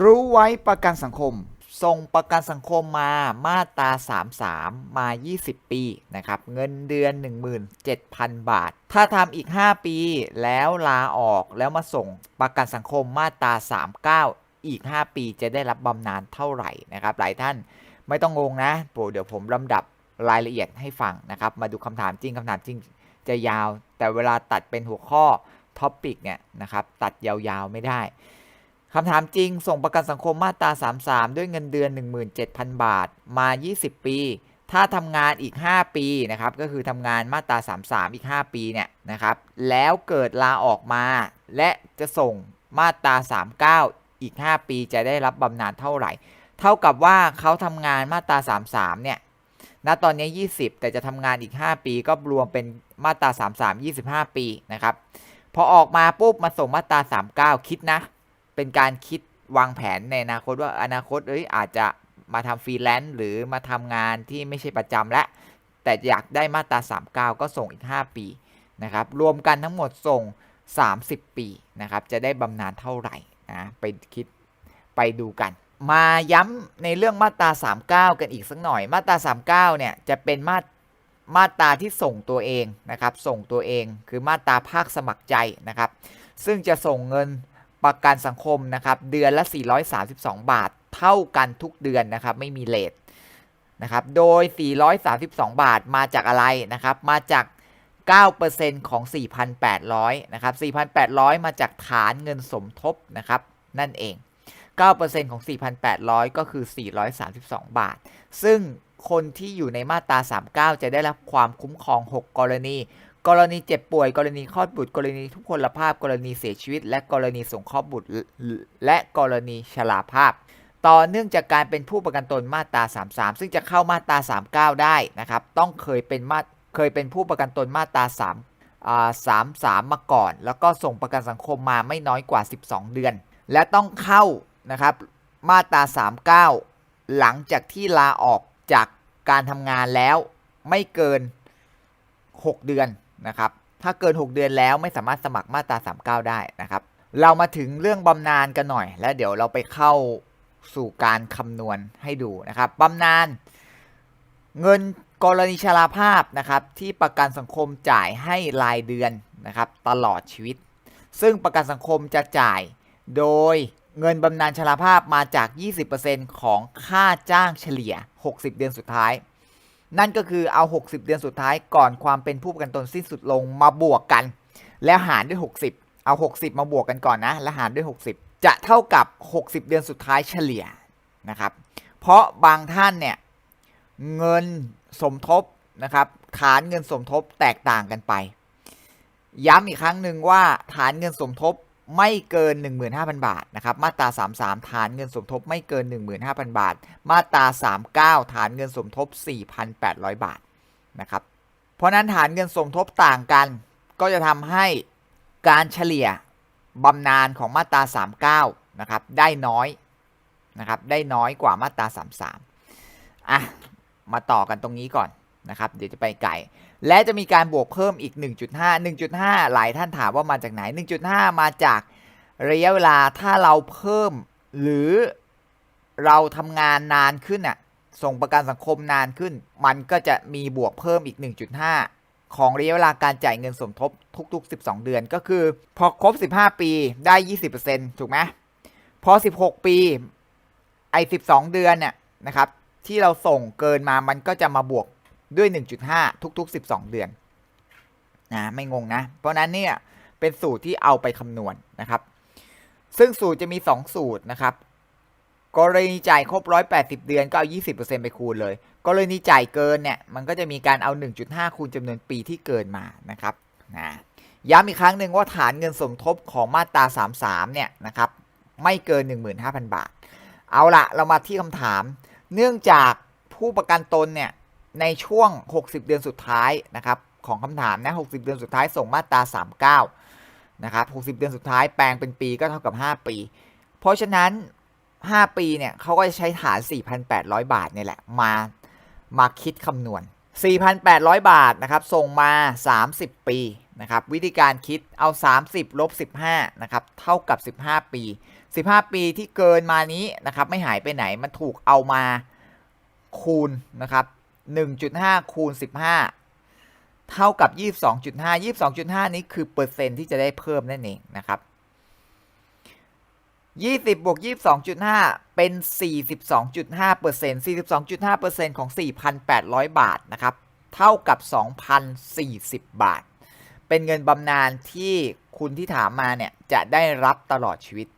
รู้ไว้ประกันสังคม ส่งประกันสังคมมามาตรา 33 มา 20 ปีนะครับ เงินเดือน 17,000 บาท ถ้าทำอีก 5 ปีแล้วลาออกแล้วมาส่งประกันสังคมมาตรา 39 อีก 5 ปีจะได้รับบำนาญเท่าไหร่นะครับ หลายท่านไม่ต้องงงนะโปรเดี๋ยวผมลำดับรายละเอียดให้ฟังนะครับ มาดูคำถามจริงคำถามจริงจะยาว แต่เวลาตัดเป็นหัวข้อท็อปิกเนี่ยนะครับ ตัดยาวๆไม่ได้ คำถามจริง ส่งประกันสังคมมาตรา 33 ด้วยเงินเดือน 17,000 บาท มา 20 ปี ถ้าทำงานอีก 5 ปีนะครับ ก็คือทำงานมาตรา 33 อีก 5 ปีเนี่ยนะครับ แล้วเกิดลาออกมา และจะส่งมาตรา 39 อีก 5 ปีจะได้รับบำนาญเท่าไหร่ เท่ากับว่าเขาทำงานมาตรา 33 เนี่ย ณ ตอนนี้ 20 แต่จะทำงานอีก 5 ปีก็รวมเป็นมาตรา 33 25 ปีนะครับ พอออกมาปุ๊บมาส่งมาตรา 39 คิดนะ เป็นการคิดวางแผนในอนาคตว่าอนาคตเอ้ยอาจจะมาทำฟรีแลนซ์หรือมาทำงานที่ไม่ใช่ประจำและ แต่อยากได้มาตรา 39 ก็ส่งอีก 5 ปีนะครับรวมกันทั้งหมดส่ง 30 ปีนะครับจะได้บำนาญเท่าไหร่นะไปคิดไปดูกัน มาย้ำในเรื่องมาตรา 39 กันอีกสักหน่อย มาตรา 39 เนี่ยจะเป็นมาตรมาตราที่ส่งตัวเองนะครับส่งตัวเองคือมาตราภาคสมัครใจนะครับซึ่งจะส่งเงิน ประกันสังคมนะครับเดือนละ 432 บาท เท่ากันทุกเดือนนะครับไม่มีเลทนะครับโดย 432 บาทมาจากอะไรนะครับมาจาก 9%ของ 4,800นะครับ4,800 มาจากฐานเงินสมทบนะครับนั่นเอง 9%ของ 4,800 ก็คือ 432 บาท ซึ่งคนที่อยู่ในมาตรา 39 จะได้รับความคุ้มครอง 6 กรณี กรณีเจ็บป่วย กรณีคลอดบุตร กรณีทุพพลภาพ กรณีเสียชีวิต และกรณีส่งคลอดบุตร และกรณีชราภาพ ต่อเนื่องจากการเป็นผู้ประกันตนมาตรา 33 ซึ่งจะเข้ามาตรา 39 ได้นะครับ ต้องเคยเป็นมาเคยเป็นผู้ประกันตนมาตรา3อ่า33 มาก่อน แล้วก็ส่งประกันสังคมมาไม่น้อยกว่า 12 เดือน และต้องเข้านะครับมาตรา 39 หลังจากที่ลาออกจากการทำงานแล้วไม่เกิน 6 เดือน นะครับถ้าเกิน 6 เดือนแล้วไม่สามารถสมัครมาตรา39 ได้นะครับ เรามาถึงเรื่องบำนาญกันหน่อย แล้วเดี๋ยวเราไปเข้าสู่การคำนวณให้ดูนะครับบำนาญเงินกรณีชราภาพนะครับ ที่ประกันสังคมจ่ายให้รายเดือนนะครับตลอดชีวิต ซึ่งประกันสังคมจะจ่ายโดยเงินบำนาญชราภาพมาจาก 20%ของค่าจ้างเฉลี่ย 60 เดือนสุดท้าย นั่นก็คือเอา 60 เดือนสุดท้ายก่อนความเป็นผู้ประกันตนสิ้นสุดลงมาบวกกัน แล้วหารด้วย 60 เอา 60 มาบวกกันก่อนนะ แล้วหารด้วย 60 จะเท่ากับ 60 เดือนสุดท้ายเฉลี่ยนะครับ เพราะบางท่านเนี่ยเงินสมทบนะครับฐานเงินสมทบแตกต่างกันไป ย้ำอีกครั้งหนึ่งว่าฐานเงินสมทบ ไม่เกิน 15,000 บาทนะครับ มาตรา 33 ฐานเงินสมทบไม่เกิน 15,000 บาท มาตรา 39 ฐานเงินสมทบ 4,800 บาทนะครับ เพราะนั้นฐานเงินสมทบต่างกัน ก็จะทำให้การเฉลี่ยบำนาญของมาตรา 39 นะครับ ได้น้อยนะครับ ได้น้อยกว่ามาตรา 33 อะ มาต่อกันตรงนี้ก่อนนะครับ เดี๋ยวจะไปไกล และจะมีการบวกเพิ่มอีก 1.5 1.5 หลายท่านถามว่ามาจากไหน 1.5 มาจากระยะเวลาถ้าเราเพิ่ม หรือเราทำงานนานขึ้นอะส่งประกันสังคมนานขึ้น มันก็จะมีบวกเพิ่มอีก 1.5 ของระยะเวลาการจ่ายเงินสมทบทุก ๆ 12 เดือนก็คือ พอครบ 15 ปีได้ 20%ถูกไหมพอ 16 ปีไอ้12 เดือนเนี่ยนะครับที่เราส่งเกินมามันก็จะมาบวก ด้วย 1.5 ทุก ๆ 12 เดือนนะไม่งงนะ เพราะนั้นเนี่ยเป็นสูตรที่เอาไปคำนวณนะครับ ซึ่งสูตรจะมี 2 สูตรนะครับ กรณีจ่ายครบ 180 เดือนก็เอา 20%ไปคูณเลย กรณีจ่ายเกินเนี่ยมันก็จะมีการเอา 1.5 คูณจำนวนปีที่เกินมานะครับนะย้ำอีกครั้งหนึ่งว่าฐานเงินสมทบของมาตรา 33 เนี่ยนะครับไม่เกิน 15,000 บาท เอาละเรามาที่คำถาม เนื่องจากผู้ประกันตนเนี่ย ในช่วง 60 เดือนสุดท้ายนะครับของคำถามนะ 60 เดือนสุดท้ายส่งมาตรา 39 นะครับ 60 เดือนสุดท้ายแปลงเป็นปีก็เท่ากับ 5 ปี เพราะฉะนั้น 5 ปีเนี่ยเขาก็จะใช้ฐาน 4,800 บาทเนี่ยแหละมามาคิดคำนวณ 4,800 บาทนะครับส่งมา 30 ปีนะครับวิธีการคิดเอา 30ลบ15นะครับเท่ากับ 15 ปี 15 ปีที่เกินมานี้นะครับไม่หายไปไหนมันถูกเอามาคูณนะครับ 1.5 คูณ 15 เท่ากับ 22.5 22.5 นี้คือเปอร์เซ็นต์ที่จะได้เพิ่มนั่นเองนะครับ 20บวก22.5 เป็น 42.5เปอร์เซ็นต์42.5เปอร์เซ็นต์ของ 4,800 บาทนะครับ เท่ากับ 2,040 บาท เป็นเงินบำนาญที่คุณที่ถามมาเนี่ยจะได้รับตลอดชีวิต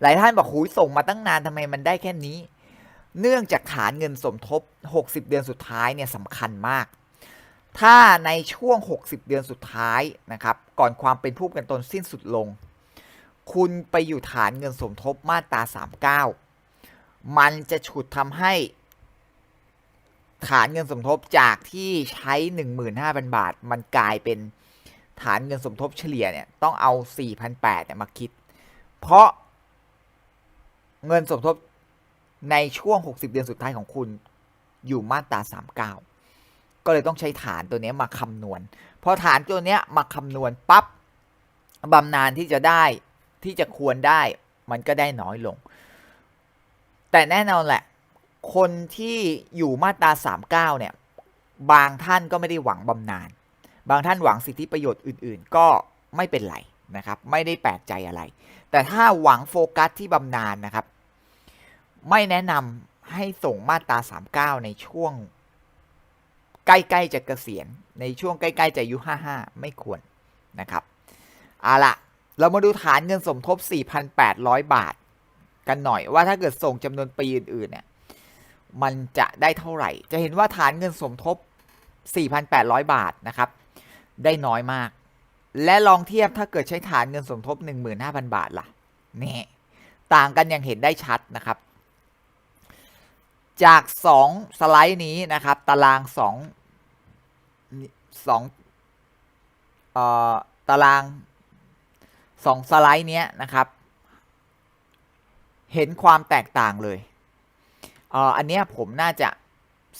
หลายท่านบอกหูยส่งมาตั้งนานทำไมมันได้แค่นี้ เนื่องจากฐานเงินสมทบ 60 เดือนสุดท้ายเนี่ยสำคัญมาก ถ้าในช่วง 60 เดือนสุดท้ายนะครับก่อนความเป็นผู้ประกันตนสิ้นสุดลง คุณไปอยู่ฐานเงินสมทบมาตรา 39 มันจะฉุดทำให้ฐานเงินสมทบจากที่ใช้ 15,000 บาท มันกลายเป็นฐานเงินสมทบเฉลี่ยเนี่ยต้องเอา 4,800เนี่ยมาคิด เพราะเงินสมทบ ในช่วง 60 เดือนสุดท้ายของคุณอยู่มาตรา 39 ก็เลยต้องใช้ฐานตัวนี้มาคำนวณ พอฐานตัวนี้มาคำนวณปับ๊บบำนาญที่จะได้ที่จะควรได้มันก็ได้น้อยลง แต่แน่นอนแหละ คนที่อยู่มาตรา 39 เนี่ย บางท่านก็ไม่ได้หวังบำนาญบางท่านหวังสิทธิประโยชน์อื่น ๆ ก็ไม่เป็นไรนะครับ ไม่ได้แปลกใจอะไร แต่ถ้าหวังโฟกัสที่บำนาญนะครับ ไม่แนะนำให้ส่งมาตรา 39 ในช่วง ใกล้ๆจะเกษียณ ในช่วงใกล้ๆจะอายุ 55 ไม่ควรนะครับเอาละเรามาดูฐานเงินสมทบ 4,800 บาท กันหน่อยว่าถ้าเกิดส่งจำนวนปีอื่นๆเนี่ยมันจะได้เท่าไหร่ จะเห็นว่าฐานเงินสมทบ 4,800 บาทนะครับ ได้น้อยมาก และลองเทียบถ้าเกิดใช้ฐานเงินสมทบ 15,000 บาทล่ะ นี่ ต่างกันอย่างเห็นได้ชัดนะครับ จาก 2 สไลด์นี้นะครับ ตาราง 2 2เอ่อตาราง 2 สไลด์เนี้ยนะครับ เห็นความแตกต่างเลยเอ่ออันเนี้ยผมน่าจะ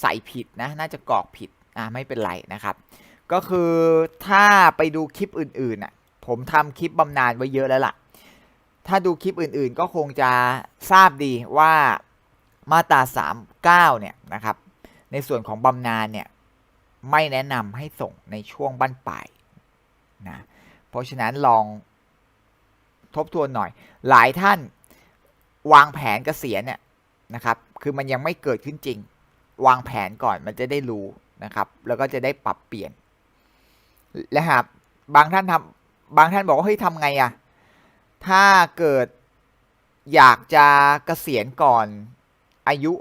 ใส่ผิดนะ น่าจะกรอกผิดอ่าไม่เป็นไรนะครับ ก็คือถ้าไปดูคลิปอื่นๆอะผมทำคลิปบำนาญไว้เยอะแล้วล่ะ ถ้าดูคลิปอื่นๆ ก็คงจะทราบดีว่า มาตรา 39 เนี่ยนะครับ ในส่วนของบำนาญเนี่ยไม่แนะนำให้ส่งในช่วงบั้นปลายนะเพราะฉะนั้นลองทบทวนหน่อย หลายท่านวางแผนเกษียณเนี่ยนะครับ คือมันยังไม่เกิดขึ้นจริง วางแผนก่อนมันจะได้รู้นะครับ แล้วก็จะได้ปรับเปลี่ยน และหากบางท่านทำบางท่านบอกว่าเฮ้ยทำไงอะถ้าเกิดอยากจะเกษียณก่อน อายุ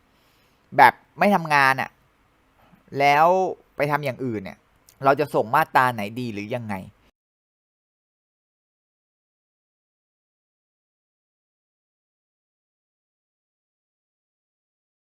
55แบบไม่ทำงานอะ่ะแล้วไปทำอย่างอื่นเนี่ย เราจะส่งมาตราไหนดีหรือยังไง